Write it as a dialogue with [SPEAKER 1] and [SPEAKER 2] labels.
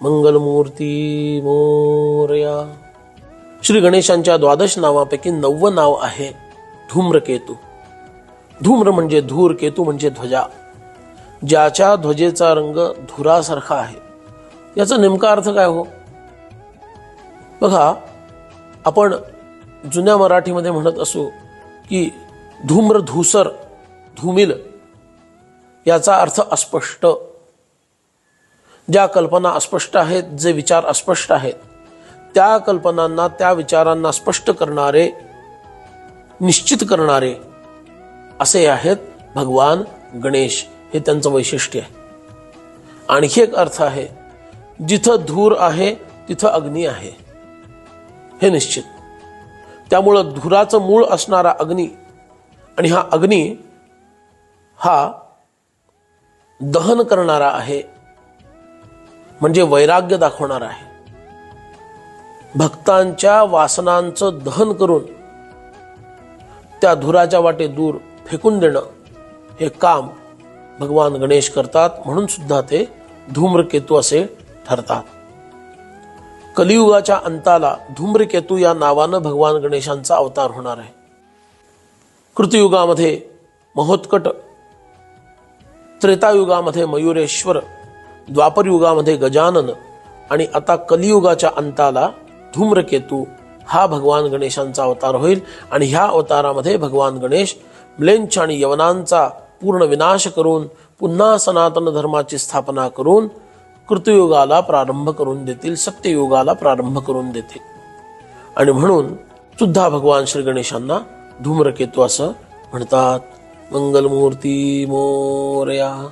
[SPEAKER 1] मंगलमूर्ती मोर्या. श्री गणेशांच्या द्वादश नावापैकी नववं नाव आहे धूम्रकेतू. धूम्र म्हणजे धूर केतू म्हणजे ध्वजा. ज्याच्या ध्वजेचा रंग धुरासारखा आहे. याचा नेमका अर्थ काय हो? बघा आपण जुन्या मराठीमध्ये म्हणत असू की धूम्र धूसर धूमिल याचा अर्थ अस्पष्ट. ज्या कल्पना अस्पष्ट आहेत जे विचार अस्पष्ट आहेत त्या कल्पनांना त्या विचारांना स्पष्ट करणारे निश्चित करणारे असे आहेत भगवान गणेश. हे त्यांचं वैशिष्ट्य आहे. आणखी एक अर्थ आहे जिथं धूर आहे तिथं अग्नी आहे. हे निश्चित. त्यामुळं धुराचं मूळ असणारा अग्नी आणि हा अग्नी हा दहन करणारा आहे म्हणजे वैराग्य दाखवणार आहे. भक्तांच्या वासनांचं दहन करून त्या धुराच्या वाटे दूर फेकून देणं हे काम भगवान गणेश करतात म्हणून सुद्धा ते धूम्रकेतू असे ठरतात. कलियुगाच्या अंताला धूम्रकेतू या नावानं भगवान गणेशांचा अवतार होणार आहे. कृतयुगामध्ये महोत्कट त्रेतायुगामध्ये मयुरेश्वर द्वापरयुगामध्ये गजानन आणि आता कलियुगाच्या अंताला धूम्रकेतू हा भगवान गणेशांचा अवतार होईल आणि ह्या अवतारामध्ये भगवान गणेश म्लेंच आणि यवनांचा पूर्ण विनाश करून पुन्हा सनातन धर्माची स्थापना करून कृतयुगाला प्रारंभ करून देतील सत्ययुगाला प्रारंभ करून देतील. आणि म्हणून सुद्धा भगवान श्री गणेशांना धूम्रकेतू असं म्हणतात. मंगलमूर्ती मोरया.